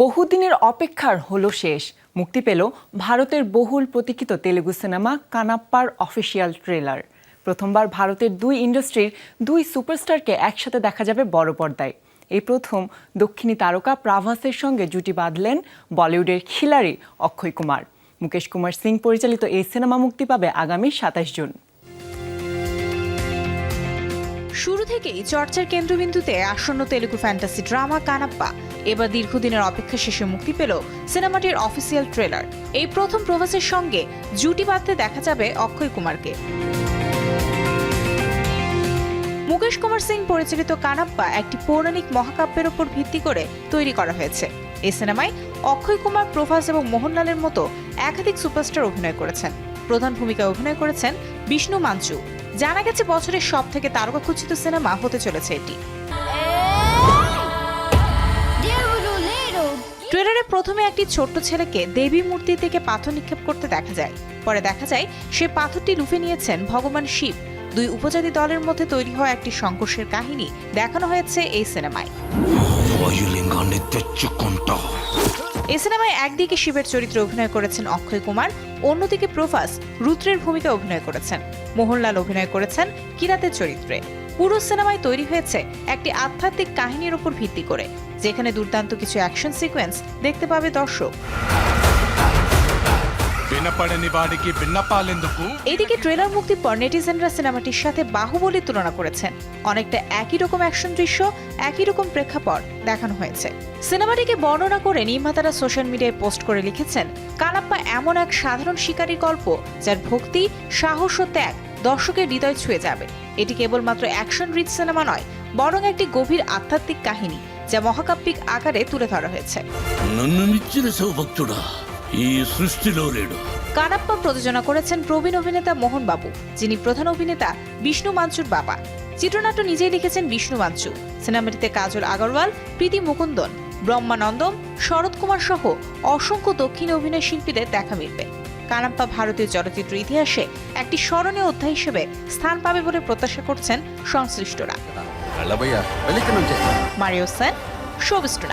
বহুদিনের অপেক্ষার হলো শেষ। মুক্তি পেল ভারতের বহুল প্রতীক্ষিত তেলেগু সিনেমা কানাপ্পার অফিসিয়াল ট্রেলার। প্রথমবার ভারতের দুই ইন্ডাস্ট্রির দুই সুপারস্টারকে একসাথে দেখা যাবে বড় পর্দায়। এই প্রথম দক্ষিণী তারকা প্রাভাসের সঙ্গে জুটি বাঁধলেন বলিউডের খিলাড়ি অক্ষয় কুমার। মুকেশ কুমার সিং পরিচালিত এই সিনেমা মুক্তি পাবে আগামী সাতাশ জুন। শুরু থেকেই চর্চার কেন্দ্রবিন্দুতে আসন্ন তেলুগু ফ্যান্টাসি ড্রামা কানাপ্পা। এবার দীর্ঘদিনের অপেক্ষা শেষে মুক্তি পেল সিনেমাটির অফিসিয়াল ট্রেলার। এই প্রথম প্রভাসের সঙ্গে জুটি বাঁধতে দেখা যাবে অক্ষয় কুমারকে। মুকেশ কুমার সিং পরিচালিত কানাপ্পা একটি পৌরাণিক মহাকাব্যের উপর ভিত্তি করে তৈরি করা হয়েছে। এই সিনেমায় অক্ষয় কুমার, প্রভাস এবং মোহনলালের মতো একাধিক সুপারস্টার অভিনয় করেছেন। প্রধান ভূমিকায় অভিনয় করেছেন বিষ্ণু মাঞ্চু জানা গেছে বছরের সব থেকে তারকাখচিত সিনেমা হতে চলেছে এটি। ট্রেলারে প্রথমে একটি ছোট্ট ছেলেকে দেবী মূর্তি থেকে পাথর নিক্ষেপ করতে দেখা যায়। পরে দেখা যায় সে পাথরটি লুফে নিয়েছেন ভগবান শিব। দুই উপজাতি দলের মধ্যে তৈরি হওয়া একটি সংঘর্ষের কাহিনী দেখানো হয়েছে এই সিনেমায়। এই সিনেমায় একদিকে শিবের চরিত্রে অভিনয় করেছেন অক্ষয় কুমার অন্যদিকে প্রভাস রুদ্রের ভূমিকা অভিনয় করেছেন। মোহনলাল অভিনয় করেছেন কিরাতের চরিত্রে। পুরো সিনেমায় তৈরি হয়েছে একটি আধ্যাত্মিক কাহিনীর উপর ভিত্তি করে যেখানে দুর্দান্ত কিছু অ্যাকশন সিকোয়েন্স দেখতে পাবে দর্শক। এদিকে ট্রেলার মুক্তি পর নেটিজেনরা সিনেমাটির সাথে বাহুবলী তুলনা করেছেন। অনেকটা একই রকম অ্যাকশন দৃশ্য একই রকম প্রেক্ষাপট দেখানো হয়েছে। সিনেমাটিকে বর্ণনা করে নির্মাতারা সোশ্যাল মিডিয়ায় পোস্ট করে লিখেছেন চাঁদপা এমন এক সাধারণ শিকারীর গল্প যার ভক্তি সাহস ও ত্যাগ দর্শকের হৃদয় ছুঁয়ে যাবে। এটি কেবলমাত্র অ্যাকশন রিচ সিনেমা নয় বরং একটি গভীর আধ্যাত্মিক কাহিনী যা মহাকাব্যিক আকারে তুলে ধরা হয়েছে। কানাপ্পা প্রযোজনা করেছেন প্রবীণ অভিনেতা মোহন বাবু যিনি প্রধান অভিনেতা বিষ্ণু মাঞ্চুর বাবা। চিত্রনাট্য নিজেই লিখেছেন বিষ্ণু মাঞ্চু। সিনেমাটিতে কাজল আগরওয়াল প্রীতি মুকুন্দন। ব্রহ্মানন্দম শরৎ কুমার সহ অসংখ্য দক্ষিণ অভিনয় শিল্পীদের দেখা মিলবে। কানাপ্পা ভারতীয় চলচ্চিত্র ইতিহাসে একটি স্মরণীয় অধ্যায় হিসেবে স্থান পাবে বলে প্রত্যাশা করছেন সংশ্লিষ্টরা। মারিও সেন শোবিস্টু